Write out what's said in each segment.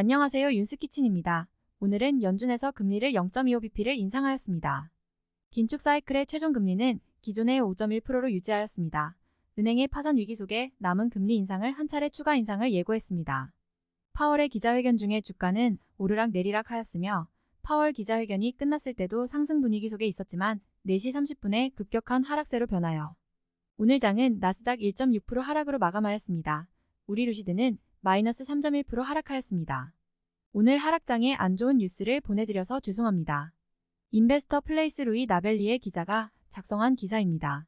안녕하세요 윤스키친입니다. 오늘은 연준에서 금리를 0.25bp를 인상하였습니다. 긴축 사이클의 최종 금리는 기존의 5.1%로 유지하였습니다. 은행의 파산 위기 속에 남은 금리 인상을 한 차례 추가 인상을 예고했습니다. 파월의 기자회견 중에 주가는 오르락 내리락 하였으며 파월 기자회견이 끝났을 때도 상승 분위기 속에 있었지만 4시 30분에 급격한 하락세로 변하여 오늘 장은 나스닥 1.6% 하락으로 마감하였습니다. 우리 루시드는 마이너스 3.1% 하락하였습니다. 오늘 하락장에 안 좋은 뉴스를 보내드려서 죄송합니다. 인베스터 플레이스 루이 나벨리의 기자가 작성한 기사입니다.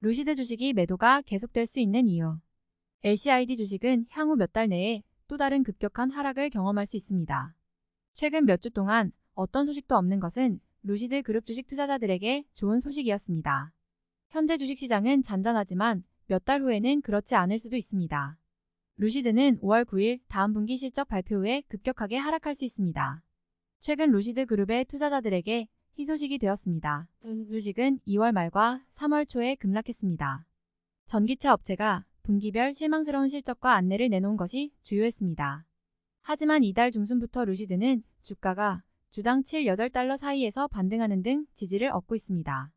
루시드 주식이 매도가 계속될 수 있는 이유. LCID 주식은 향후 몇 달 내에 또 다른 급격한 하락을 경험할 수 있습니다. 최근 몇 주 동안 어떤 소식도 없는 것은 루시드 그룹 주식 투자자들에게 좋은 소식이었습니다. 현재 주식시장은 잔잔하지만 몇 달 후에는 그렇지 않을 수도 있습니다. 루시드는 5월 9일 다음 분기 실적 발표 후에 급격하게 하락할 수 있습니다. 최근 루시드 그룹의 투자자들에게 희소식이 되었습니다. 주식은 2월 말과 3월 초에 급락했습니다. 전기차 업체가 분기별 실망스러운 실적과 안내를 내놓은 것이 주요했습니다. 하지만 이달 중순부터 루시드는 주가가 주당 7, 8달러 사이에서 반등하는 등 지지를 얻고 있습니다.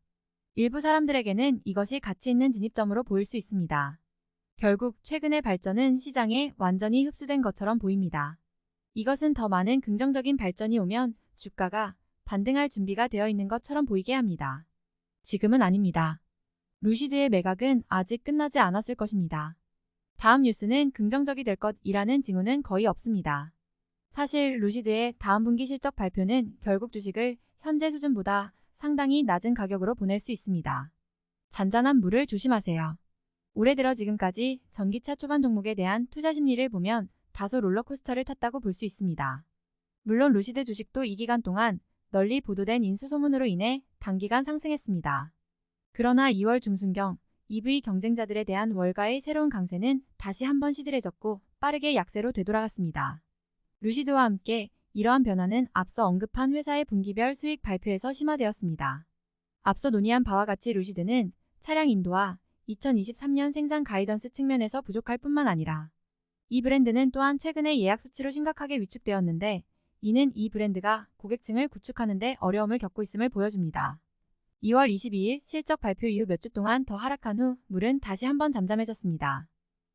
일부 사람들에게는 이것이 가치 있는 진입점으로 보일 수 있습니다. 결국 최근의 발전은 시장에 완전히 흡수된 것처럼 보입니다. 이것은 더 많은 긍정적인 발전이 오면 주가가 반등할 준비가 되어 있는 것처럼 보이게 합니다. 지금은 아닙니다. 루시드의 매각은 아직 끝나지 않았을 것입니다. 다음 뉴스는 긍정적이 될 것이라는 징후는 거의 없습니다. 사실 루시드의 다음 분기 실적 발표는 결국 주식을 현재 수준보다 상당히 낮은 가격으로 보낼 수 있습니다. 잔잔한 물을 조심하세요. 올해 들어 지금까지 전기차 초반 종목에 대한 투자 심리를 보면 다소 롤러코스터를 탔다고 볼 수 있습니다. 물론 루시드 주식도 이 기간 동안 널리 보도된 인수소문으로 인해 단기간 상승했습니다. 그러나 2월 중순경 EV 경쟁자들에 대한 월가의 새로운 강세는 다시 한번 시들해졌고 빠르게 약세로 되돌아갔습니다. 루시드와 함께 이러한 변화는 앞서 언급한 회사의 분기별 수익 발표에서 심화되었습니다. 앞서 논의한 바와 같이 루시드는 차량 인도와 2023년 생산 가이던스 측면에서 부족할 뿐만 아니라 이 브랜드는 또한 최근에 예약 수치로 심각하게 위축되었는데 이는 이 브랜드가 고객층을 구축하는 데 어려움을 겪고 있음을 보여줍니다. 2월 22일 실적 발표 이후 몇 주 동안 더 하락한 후 물은 다시 한번 잠잠해졌습니다.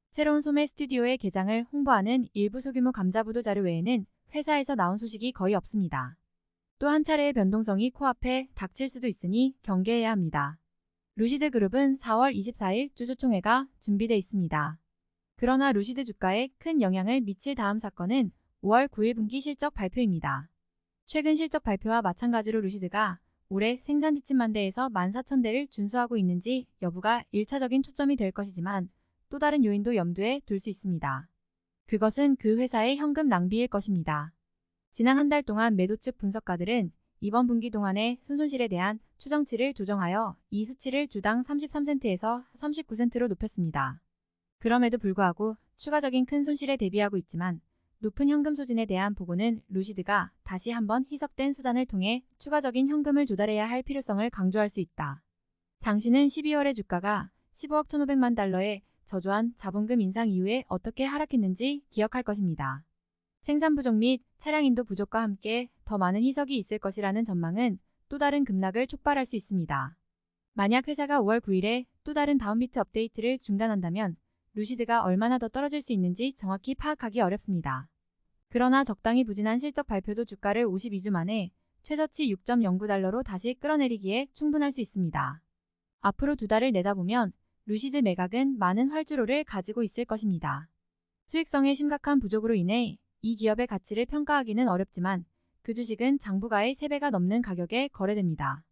새로운 소매 스튜디오의 개장을 홍보하는 일부 소규모 감자부도 자료 외에는 회사에서 나온 소식이 거의 없습니다. 또 한 차례의 변동성이 코앞에 닥칠 수도 있으니 경계해야 합니다. 루시드 그룹은 4월 24일 주주총회가 준비돼 있습니다. 그러나 루시드 주가에 큰 영향을 미칠 다음 사건은 5월 9일 분기 실적 발표입니다. 최근 실적 발표와 마찬가지로 루시드가 올해 생산 지침만 대에서 14,000대를 준수하고 있는지 여부가 1차적인 초점이 될 것이지만 또 다른 요인도 염두에 둘 수 있습니다. 그것은 그 회사의 현금 낭비일 것입니다. 지난 한 달 동안 매도 측 분석가들은 이번 분기 동안의 순손실에 대한 추정치를 조정하여 이 수치를 주당 33센트에서 39센트로 높였습니다. 그럼에도 불구하고 추가적인 큰 손실에 대비하고 있지만 높은 현금 소진에 대한 보고는 루시드가 다시 한번 희석된 수단을 통해 추가적인 현금을 조달해야 할 필요성을 강조할 수 있다. 당신은 12월의 주가가 15억 1,500만 달러의 저조한 자본금 인상 이후에 어떻게 하락했는지 기억할 것입니다. 생산 부족 및 차량 인도 부족과 함께 더 많은 희석이 있을 것이라는 전망은 또 다른 급락을 촉발할 수 있습니다. 만약 회사가 5월 9일에 또 다른 다운비트 업데이트를 중단한다면 루시드가 얼마나 더 떨어질 수 있는지 정확히 파악하기 어렵습니다. 그러나 적당히 부진한 실적 발표도 주가를 52주 만에 최저치 6.09달러로 다시 끌어내리기에 충분할 수 있습니다. 앞으로 두 달을 내다보면 루시드 매각은 많은 활주로를 가지고 있을 것입니다. 수익성의 심각한 부족으로 인해 이 기업의 가치를 평가하기는 어렵지만 그 주식은 장부가의 3배가 넘는 가격에 거래됩니다.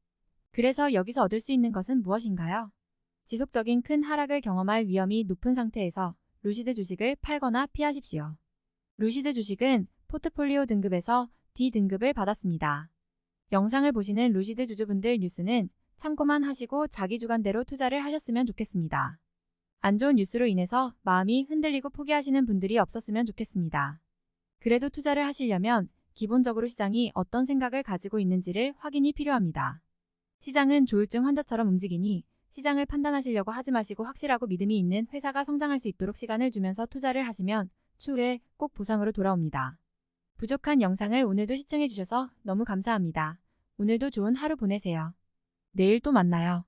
그래서 여기서 얻을 수 있는 것은 무엇인가요? 지속적인 큰 하락을 경험할 위험이 높은 상태에서 루시드 주식을 팔거나 피하십시오. 루시드 주식은 포트폴리오 등급에서 D등급을 받았습니다. 영상을 보시는 루시드 주주분들 뉴스는 참고만 하시고 자기 주관대로 투자를 하셨으면 좋겠습니다. 안 좋은 뉴스로 인해서 마음이 흔들리고 포기하시는 분들이 없었으면 좋겠습니다. 그래도 투자를 하시려면 기본적으로 시장이 어떤 생각을 가지고 있는지를 확인이 필요합니다. 시장은 조울증 환자처럼 움직이니 시장을 판단하시려고 하지 마시고 확실하고 믿음이 있는 회사가 성장할 수 있도록 시간을 주면서 투자를 하시면 추후에 꼭 보상으로 돌아옵니다. 부족한 영상을 오늘도 시청해주셔서 너무 감사합니다. 오늘도 좋은 하루 보내세요. 내일 또 만나요.